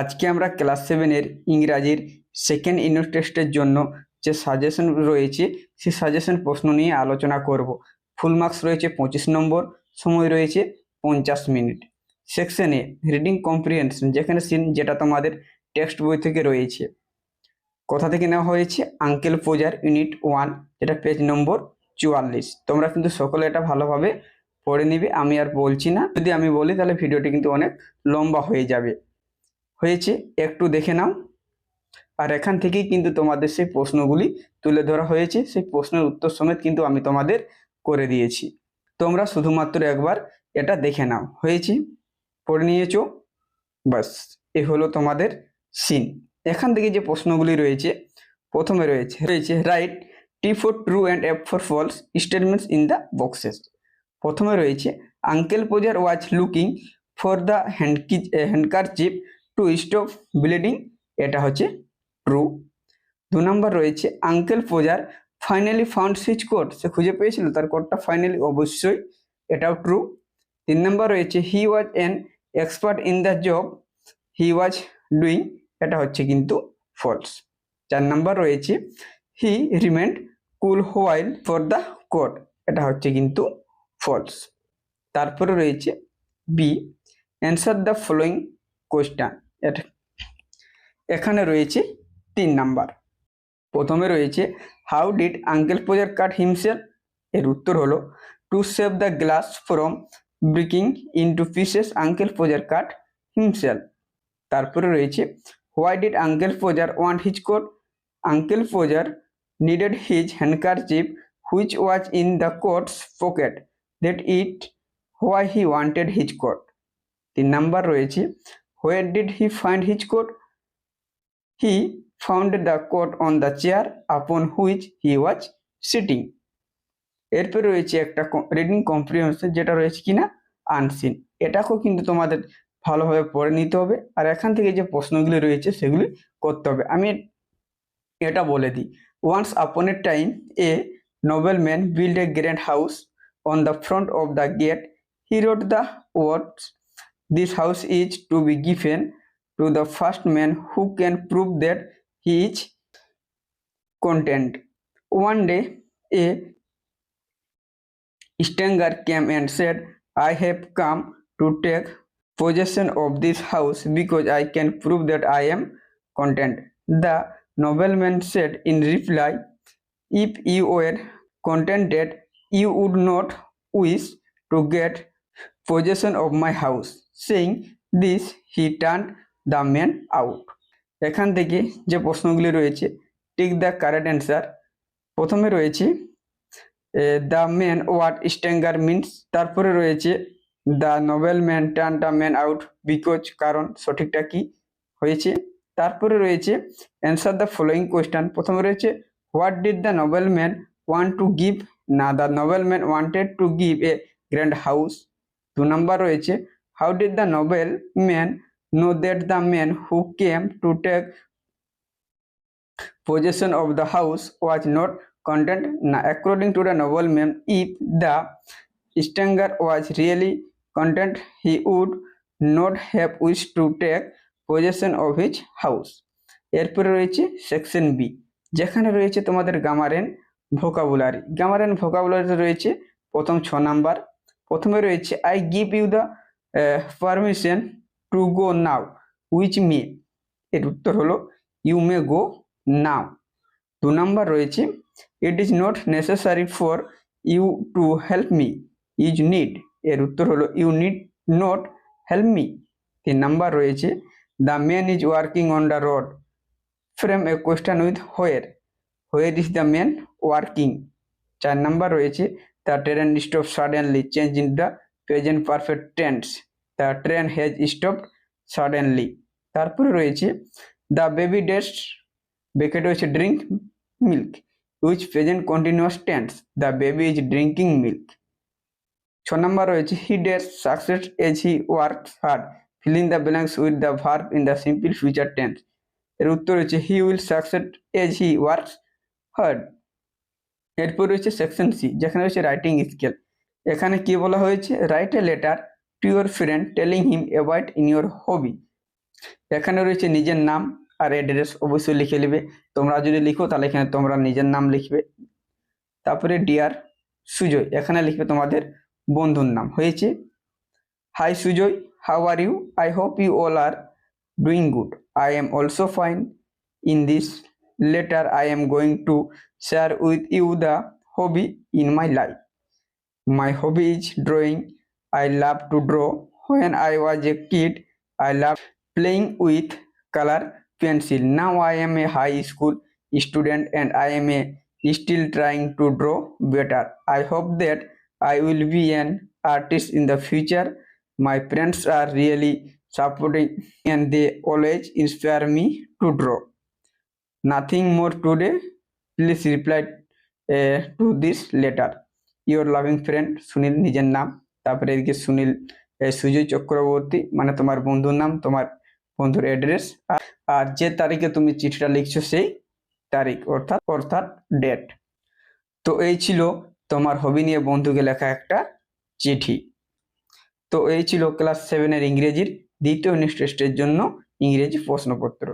আজকে আমরা ক্লাস সেভেনের ইংরাজির সেকেন্ড ইউনিট টেস্টের জন্য যে সাজেশন রয়েছে সেই সাজেশন প্রশ্ন নিয়ে আলোচনা করব। ফুল মার্কস রয়েছে পঁচিশ নম্বর, সময় রয়েছে পঞ্চাশ মিনিট সেকশনে রিডিং কম্প্রিহেনশন যেখানে সিন যেটা তোমাদের টেক্সট বই থেকে রয়েছে। কোথা থেকে নেওয়া হয়েছে? আঙ্কেল পূজার ইউনিট ওয়ান যেটা পেজ নম্বর চুয়াল্লিশ। তোমরা কিন্তু সকলে এটা ভালোভাবে পড়ে নিবে, আমি আর বলছি না। যদি আমি বলি তাহলে ভিডিওটি কিন্তু অনেক লম্বা হয়ে যাবে। হয়েছে, একটু দেখে নাও। আর এখান থেকেই কিন্তু তোমাদের সেই প্রশ্নগুলি তুলে ধরা হয়েছে। সেই প্রশ্নের উত্তর সমেত কিন্তু আমি তোমাদের করে দিয়েছি। তোমরা শুধুমাত্র একবার এটা দেখে নাও। হয়েছে? পড়ে নিয়েছো? বাস এ হলো তোমাদের সিন এখান থেকে যে প্রশ্নগুলি রয়েছে, প্রথমে রয়েছে রয়েছে write T for true and F for false statements in the boxes প্রথমে রয়েছে uncle Podger was looking for the হ্যান্ডকি handkerchief to stop bleeding এটা হচ্ছে ট্রু দু নম্বর রয়েছে uncle Podger finally found his coat সে খুঁজে পেয়েছিল, তার কোডটা ফাইনালি অবশ্যই এটাও ট্রু তিন নম্বর রয়েছে he was an expert in the job he was doing এটা হচ্ছে কিন্তু ফলস চার নম্বর রয়েছে he remained cool while for the coat এটা হচ্ছে কিন্তু ফলস তারপরে রয়েছে B answer the following question এখানে রয়েছে তিন নাম্বার। প্রথমে রয়েছে how did uncle Podger cut himself এর উত্তর হলো to save the glass from breaking into pieces uncle Podger cut himself তারপরে রয়েছে why did uncle Podger want his coat uncle Podger needed his handkerchief which was in the coat's pocket that it why he wanted his coat তিন number রয়েছে where did he find his coat he found the coat on the chair upon which he was sitting এরপর রয়েছে একটা reading comprehension যেটা রয়েছে কিনা unseen এটাকেও কিন্তু তোমাদের ভালোভাবে পড়ে নিতে হবে আর এখান থেকে যে প্রশ্নগুলি রয়েছে সেগুলি করতে হবে। আমি এটা বলে দিই। Once upon a time a noble man build a grand house on the front of the gate he wrote the words This house is to be given to the first man who can prove that he is content. One day, a stranger came and said, I have come to take possession of this house because I can prove that I am content. The nobleman said in reply, If you were contented, you would not wish to get possession of my house. Saying this, he turned the man out এখান থেকে যে প্রশ্নগুলি রয়েছে tick the correct answer প্রথমে রয়েছে the man what stranger means তারপরে রয়েছে the noble man turn the man out because কারণ সঠিকটা কি হয়েছে। তারপরে রয়েছে অ্যান্সার দ্য ফলোয়িং কোয়েশ্চান প্রথমে রয়েছে what did the noble man want to give না the noble man wanted to give a grand house দু নম্বর রয়েছে how did the noble man know that the man who came to take position of the house was not content না according to the noble man if the stranger was really content he would not have wish to take position of his house এরপরে রয়েছে section B যেখানে রয়েছে তোমাদের গামারেন vocabulary গামারেন vocabulary রয়েছে প্রথম ছ number. প্রথমে রয়েছে I give you the permission to go now which may এর উত্তর হলো ইউ মে গো নাও দু নাম্বার রয়েছে it is not necessary for you to help me is need এর উত্তর হলো you need not help me তিন নাম্বার রয়েছে the man is working on the road frame a question with where where is the man working চার number রয়েছে the train stop suddenly change in the present perfect tense the train has stop suddenly তারপরে রয়েছে the baby ডেস্ট Beckett হচ্ছে drink milk which present continuous tense the baby is drinking milk ছ নম্বর রয়েছে he does success as he work hard filling the blanks with the verb in the simple future tense এর উত্তর রয়েছে he will success as he works hard এরপর রয়েছে section C যেখানে রয়েছে writing scale এখানে কি বলা হয়েছে? Write a letter to your friend telling him about in your hobby এখানে রয়েছে নিজের নাম আর অ্যাড্রেস অবশ্যই লিখে নেবে। তোমরা যদি লিখো, তাহলে এখানে তোমরা নিজের নাম লিখবে। তারপরে ডিয়ার সুজয়, এখানে লিখবে তোমাদের বন্ধুর নাম। হয়েছে? Hi Sujoy how are you I hope you all are doing good I am also fine in this later I am going to share with you the hobby in my life. My hobby is drawing. I love to draw. When I was a kid, I loved playing with color pencil. Now I am a high school student and I am a, still trying to draw better. I hope that I will be an artist in the future. My parents are really supporting and they always inspire me to draw. Nothing more today please reply to this letter. Your loving friend Sunil নিজের নাম, তারপরে এদিকে সুনীল সুজয় চক্রবর্তী মানে তোমার বন্ধুর নাম, তোমার বন্ধুর অ্যাড্রেস আর যে তারিখে তুমি চিঠিটা লিখছো সেই তারিখ, অর্থাৎ অর্থাৎ ডেট তো এই ছিল তোমার হবি নিয়ে বন্ধুকে লেখা একটা চিঠি। তো এই ছিল ক্লাস সেভেনের ইংরেজির দ্বিতীয় ইউনিট টেস্টের জন্য ইংরেজি প্রশ্নপত্র।